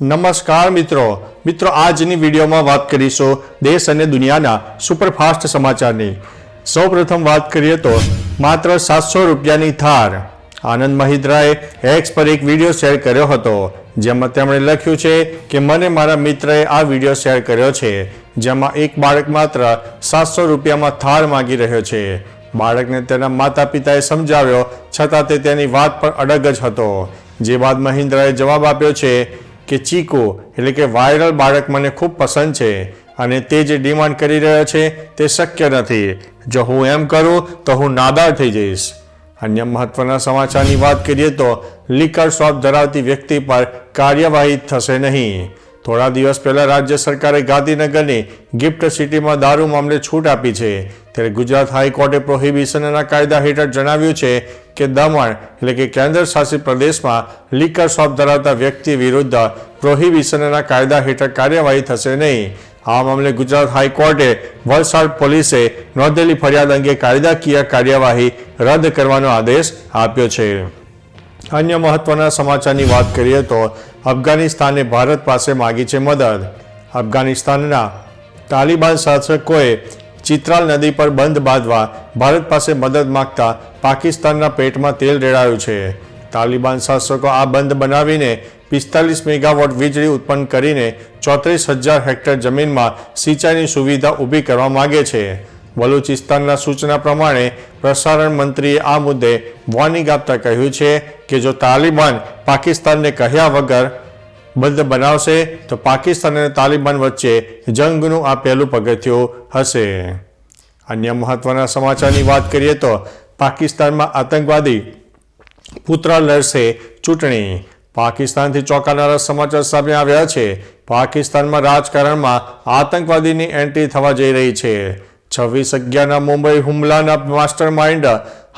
નમસ્કાર મિત્રો. મિત્રો, આજની વિડીયોમાં વાત કરીશું દેશ અને દુનિયાના સુપરફાસ્ટ સમાચારની. સૌપ્રથમ વાત કરીએ તો માત્ર સાતસો રૂપિયાની થાર. આનંદ મહિદ્રાએ એક્સ પર એક વીડિયો શેર કર્યો હતો, જેમાં તેમણે લખ્યું છે કે, મને મારા મિત્રએ આ વીડિયો શેર કર્યો છે, જેમાં એક બાળક માત્ર સાતસો રૂપિયામાં થાર માંગી રહ્યો છે. બાળકને તેના માતા પિતાએ સમજાવ્યો, છતાં તે તેની વાત પર અડગ જ હતો. જે બાદ મહિન્દ્રાએ જવાબ આપ્યો છે કે ચીકો, એટલે કે વાયરલ બાળક મને ખૂબ પસંદ છે અને તે જે ડિમાન્ડ કરી રહ્યો છે તે શક્ય નથી. જો હું એમ કરું, તો હું નાદાર થઈ જઈશ. અન્ય મહત્વના સમાચારની વાત કરીએ તો લીકર શોપ ધરાવતી વ્યક્તિ પર કાર્યવાહી થશે નહીં. થોડા દિવસ પહેલા રાજ્ય સરકારે ગાંધીનગરની ગિફ્ટ સિટીમાં દારૂ મામલે છૂટ આપી છે. ત્યારે ગુજરાત હાઈકોર્ટે પ્રોહિબિશનના કાયદા હેઠળ જણાવ્યું છે કે દમણ એટલે કે કેન્દ્ર શાસિત પ્રદેશમાં લીકર શોપ ધરાવતા વ્યક્તિ વિરુદ્ધ પ્રોહિબિશનના કાયદા હેઠળ કાર્યવાહી થશે નહીં. આ મામલે ગુજરાત હાઈકોર્ટે વલસાડ પોલીસે નોંધેલી ફરિયાદ અંગે કાયદાકીય કાર્યવાહી રદ કરવાનો આદેશ આપ્યો છે. અન્ય મહત્વના સમાચારની વાત કરીએ તો અફઘાનિસ્તાને ભારત પાસે માગી છે મદદ. અફઘાનિસ્તાનના તાલિબાન શાસકોએ ચિત્રાલ નદી પર બંધ બાંધવા ભારત પાસે મદદ માંગતા પાકિસ્તાનના પેટમાં તેલ રેડાયું છે. તાલિબાન શાસકો આ બંધ બનાવીને પિસ્તાલીસ મેગાવોટ વીજળી ઉત્પન્ન કરીને ચોત્રીસ હજાર હેક્ટર જમીનમાં સિંચાઈની સુવિધા ઊભી કરવા માગે છે. બલુચિસ્તાનના સૂચના પ્રમાણે પ્રસારણ મંત્રીએ આ મુદ્દે વોર્નિંગ આપતા કહ્યું છે કે જો તાલિબાન પાકિસ્તાનને કહ્યા વગર બંધ બનાવશે, તો પાકિસ્તાન અને તાલિબાન વચ્ચે જંગનું આ પહેલું પગથિયું હશે. અન્ય મહત્વના સમાચારની વાત કરીએ તો પાકિસ્તાનમાં આતંકવાદી પુત્ર લડશે ચૂંટણી. પાકિસ્તાનથી ચોંકાનારા સમાચાર સામે આવ્યા છે. પાકિસ્તાનમાં રાજકારણમાં આતંકવાદીની એન્ટ્રી થવા જઈ રહી છે. છવ્વીસ અગિયારના મુંબઈ હુમલાના માસ્ટર માઇન્ડ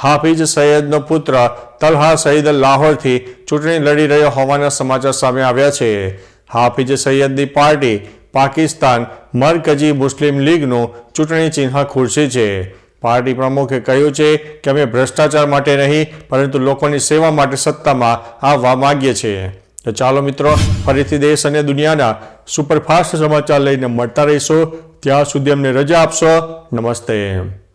હાફિઝ સૈયદનો પુત્ર તલહા સઈદ લાહોરથી ચૂંટણી લડી રહ્યો હોવાના સમાચાર સામે આવ્યા છે. હાફિઝ સૈયદની પાર્ટી પાકિસ્તાન મરકજી મુસ્લિમ લીગનું ચૂંટણી ચિહ્ન ખુરશી છે. પાર્ટી પ્રમુખે કહ્યું છે કે અમે ભ્રષ્ટાચાર માટે નહીં, પરંતુ લોકોની સેવા માટે સત્તામાં આવવા માગીએ છીએ. તો ચાલો મિત્રો, ફરીથી દેશ અને દુનિયાના સુપરફાસ્ટ સમાચાર લઈને મળતા રહીશું. ત્યાં સુધી અમને રજા આપશો. નમસ્તે.